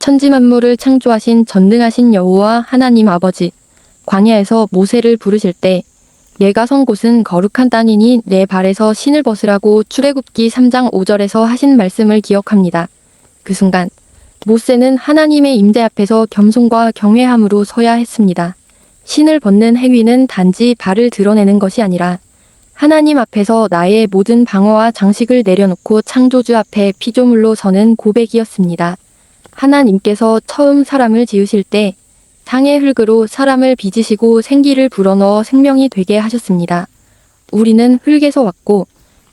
천지 만물을 창조하신 전능하신 여호와 하나님 아버지 광야에서 모세를 부르실 때 내가 선 곳은 거룩한 땅이니 내 발에서 신을 벗으라고 출애굽기 3장 5절에서 하신 말씀을 기억합니다. 그 순간 모세는 하나님의 임재 앞에서 겸손과 경외함으로 서야 했습니다. 신을 벗는 행위는 단지 발을 드러내는 것이 아니라 하나님 앞에서 나의 모든 방어와 장식을 내려놓고 창조주 앞에 피조물로 서는 고백이었습니다. 하나님께서 처음 사람을 지으실 때 땅의 흙으로 사람을 빚으시고 생기를 불어넣어 생명이 되게 하셨습니다. 우리는 흙에서 왔고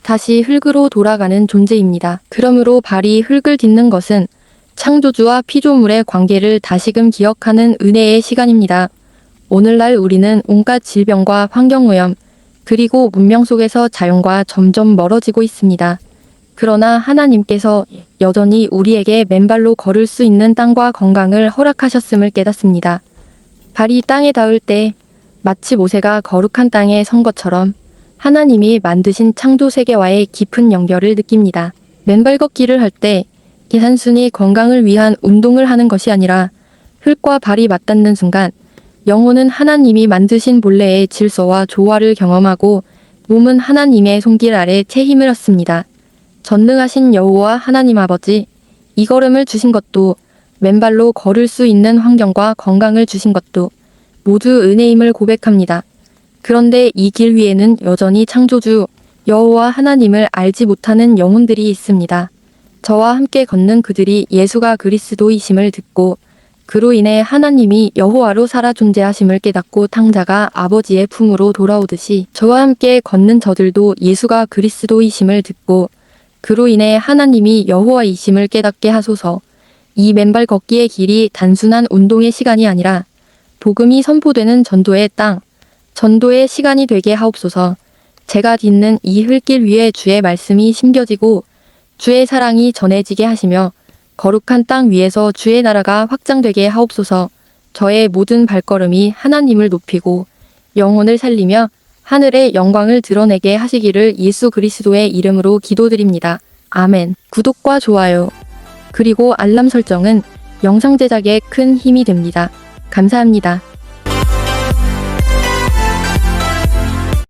다시 흙으로 돌아가는 존재입니다. 그러므로 발이 흙을 딛는 것은 창조주와 피조물의 관계를 다시금 기억하는 은혜의 시간입니다. 오늘날 우리는 온갖 질병과 환경오염, 그리고 문명 속에서 자연과 점점 멀어지고 있습니다. 그러나 하나님께서 여전히 우리에게 맨발로 걸을 수 있는 땅과 건강을 허락하셨음을 깨닫습니다. 발이 땅에 닿을 때 마치 모세가 거룩한 땅에 선 것처럼 하나님이 만드신 창조 세계와의 깊은 연결을 느낍니다. 맨발 걷기를 할때 단순히 건강을 위한 운동을 하는 것이 아니라 흙과 발이 맞닿는 순간 영혼은 하나님이 만드신 본래의 질서와 조화를 경험하고 몸은 하나님의 손길 아래 체 힘을 얻습니다. 전능하신 여호와 하나님 아버지, 이 걸음을 주신 것도 맨발로 걸을 수 있는 환경과 건강을 주신 것도 모두 은혜임을 고백합니다. 그런데 이 길 위에는 여전히 창조주 여호와 하나님을 알지 못하는 영혼들이 있습니다. 저와 함께 걷는 그들이 예수가 그리스도이심을 듣고 그로 인해 하나님이 여호와로 살아 존재하심을 깨닫고 탕자가 아버지의 품으로 돌아오듯이 저와 함께 걷는 저들도 예수가 그리스도이심을 듣고 그로 인해 하나님이 여호와이심을 깨닫게 하소서. 이 맨발 걷기의 길이 단순한 운동의 시간이 아니라 복음이 선포되는 전도의 땅, 전도의 시간이 되게 하옵소서. 제가 딛는 이 흙길 위에 주의 말씀이 심겨지고 주의 사랑이 전해지게 하시며 거룩한 땅 위에서 주의 나라가 확장되게 하옵소서. 저의 모든 발걸음이 하나님을 높이고 영혼을 살리며 하늘의 영광을 드러내게 하시기를 예수 그리스도의 이름으로 기도드립니다. 아멘. 구독과 좋아요, 그리고 알람 설정은 영상 제작에 큰 힘이 됩니다. 감사합니다.